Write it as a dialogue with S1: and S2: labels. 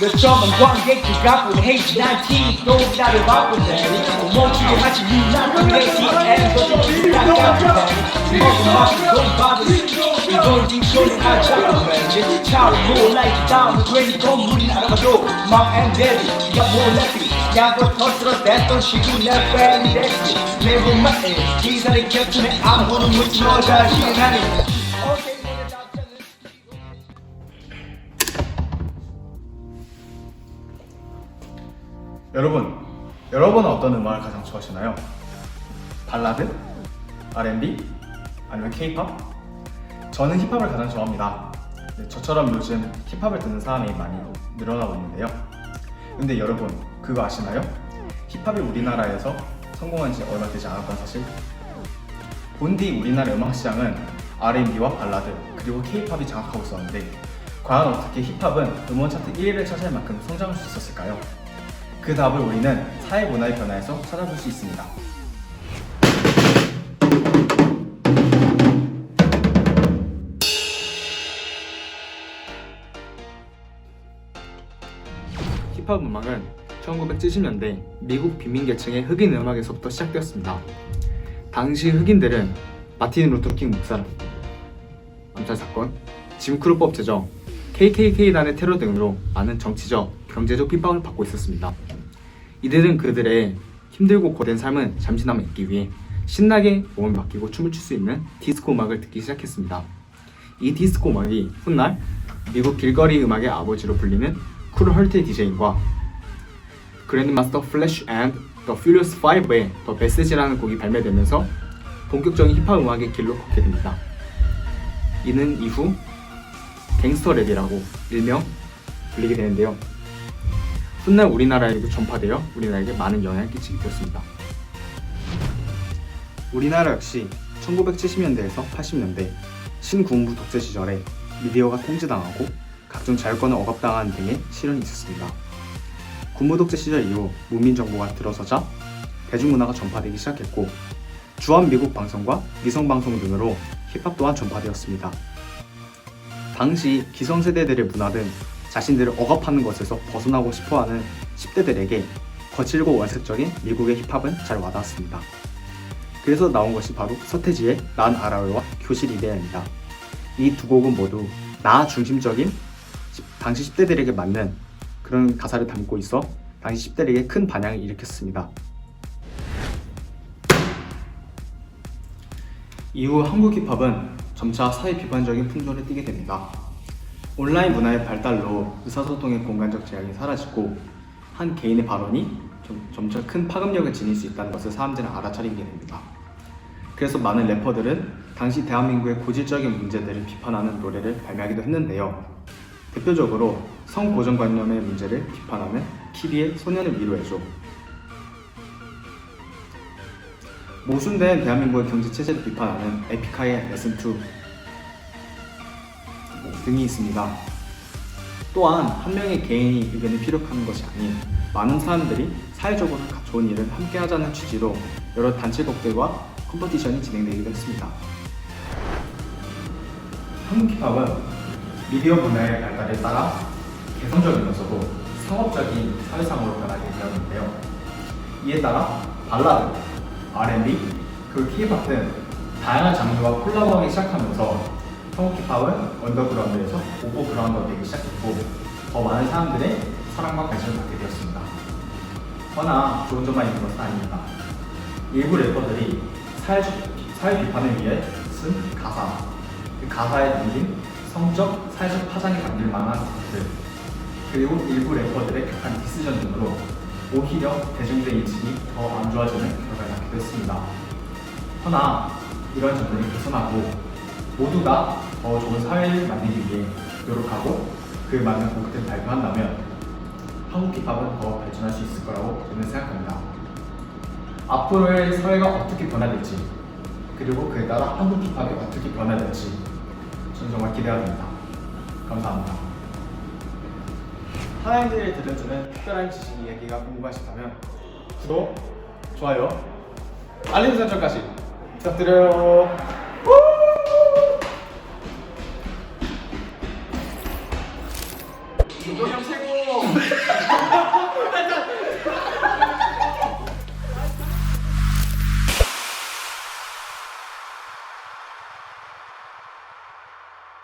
S1: 몇 점은 관객들 갖고 H19 또 나를 바쁜데 멈추게 하지 니난 ATM 거짓말 깎아본데 먹은 맛이 돈 받을 이걸 딩소리 하자면 차를 몰라 이 다음은 괜히 건물이 날아가도 Mom and Daddy 가 몰랐지 야구 터스러 됐던 시기 내 팬이 됐
S2: 여러분, 여러분은 어떤 음악을 가장 좋아하시나요? 발라드? R&B? 아니면 K-pop? 저는 힙합을 가장 좋아합니다. 네, 저처럼 요즘 힙합을 듣는 사람이 많이 늘어나고 있는데요. 근데 여러분, 그거 아시나요? 힙합이 우리나라에서 성공한 지 얼마 되지 않았던 사실? 본디 우리나라 음악 시장은 R&B와 발라드 그리고 K-팝이 장악하고 있었는데 과연 어떻게 힙합은 음원 차트 1위를 차지할 만큼 성장할 수 있었을까요? 그 답을 우리는 사회 문화의 변화에서 찾아볼 수 있습니다. 힙합 음악은 1970년대 미국 빈민계층의 흑인 음악에서부터 시작되었습니다. 당시 흑인들은 마틴 루터킹 목사 암살 사건, 짐크루법 제정, KKK단의 테러 등으로 많은 정치적, 경제적 핍박을 받고 있었습니다. 이들은 그들의 힘들고 고된 삶은 잠시나마 잊기 위해 신나게 몸을 맡기고 춤을 출 수 있는 디스코 음악을 듣기 시작했습니다. 이 디스코 음악이 훗날 미국 길거리 음악의 아버지로 불리는 쿨 헐트 DJ과 그랜드마스터 플래시 앤드 더 퓨리어스 5의 더 메시지라는 곡이 발매되면서 본격적인 힙합 음악의 길로 걷게 됩니다. 이는 이후 갱스터 랩이라고 일명 불리게 되는데요. 훗날 우리나라에도 전파되어 우리나라에게 많은 영향을 끼치게 되었습니다. 우리나라 역시 1970년대에서 80년대 신군부 독재 시절에 미디어가 통제당하고 각종 자율권을 억압당하는 등의 시련이 있었습니다. 군부 독재 시절 이후 문민 정부가 들어서자 대중문화가 전파되기 시작했고 주한 미국 방송과 미성 방송 등으로 힙합 또한 전파되었습니다. 당시 기성세대들의 문화는 자신들을 억압하는 것에서 벗어나고 싶어하는 10대들에게 거칠고 원색적인 미국의 힙합은 잘 와닿았습니다. 그래서 나온 것이 바로 서태지의 난 알아요와 교실 이데아입니다. 이 두 곡은 모두 나 중심적인 시- 당시 10대들에게 맞는 그런 가사를 담고 있어 당시 10대들에게 큰 반향을 일으켰습니다. 이후 한국 힙합은 점차 사회 비판적인 풍조를 띠게 됩니다. 온라인 문화의 발달로 의사소통의 공간적 제약이 사라지고 한 개인의 발언이 좀, 점차 큰 파급력을 지닐 수 있다는 것을 사람들은 알아차리게 됩니다. 그래서 많은 래퍼들은 당시 대한민국의 고질적인 문제들을 비판하는 노래를 발매하기도 했는데요. 대표적으로 성고정관념의 문제를 비판하는 키비의 소년을 위로해줘 모순된 대한민국의 경제 체제를 비판하는 에픽하이의 레슨2 등이 있습니다. 또한 한 명의 개인이 의견을 피력하는 것이 아닌 많은 사람들이 사회적으로 좋은 일을 함께 하자는 취지로 여러 단체곡들과 컴퍼티션이 진행되기도 했습니다. 한국 힙합은 미디어 문화의 발달에 따라 개성적이면서도 상업적인 사회상으로 변하게 되었는데요. 이에 따라 발라드, R&B, 그리고 K-팝 등 다양한 장르와 콜라보하기 시작하면서 한국 힙합은 언더그라운드에서 오버 그라운드가 되기 시작했고 더 많은 사람들의 사랑과 관심을 받게 되었습니다. 허나 좋은 점만 있는 것은 아닙니다. 일부 래퍼들이 사회, 사회 비판을 위해 쓴 가사, 그 가사에 담긴 성적, 사회적 파장이 담길 만한 것들, 그리고 일부 래퍼들의 격한 디스전 등으로 오히려 대중들의 인식이 더 안 좋아지는 결과를 낳게 됐습니다. 허나 이런 점들을 개선하고 모두가 더 좋은 사회를 만들기 위해 노력하고 그 맞는 곡들을 발표한다면 한국 힙합은 더 발전할 수 있을 거라고 저는 생각합니다. 앞으로의 사회가 어떻게 변화될지 그리고 그에 따라 한국 힙합이 어떻게 변화될지 저는 정말 기대가 됩니다. 감사합니다. 하나님들이 들려주는 특별한 지식 이야기가 궁금하시다면 구독, 좋아요, 알림 설정까지 부탁드려요.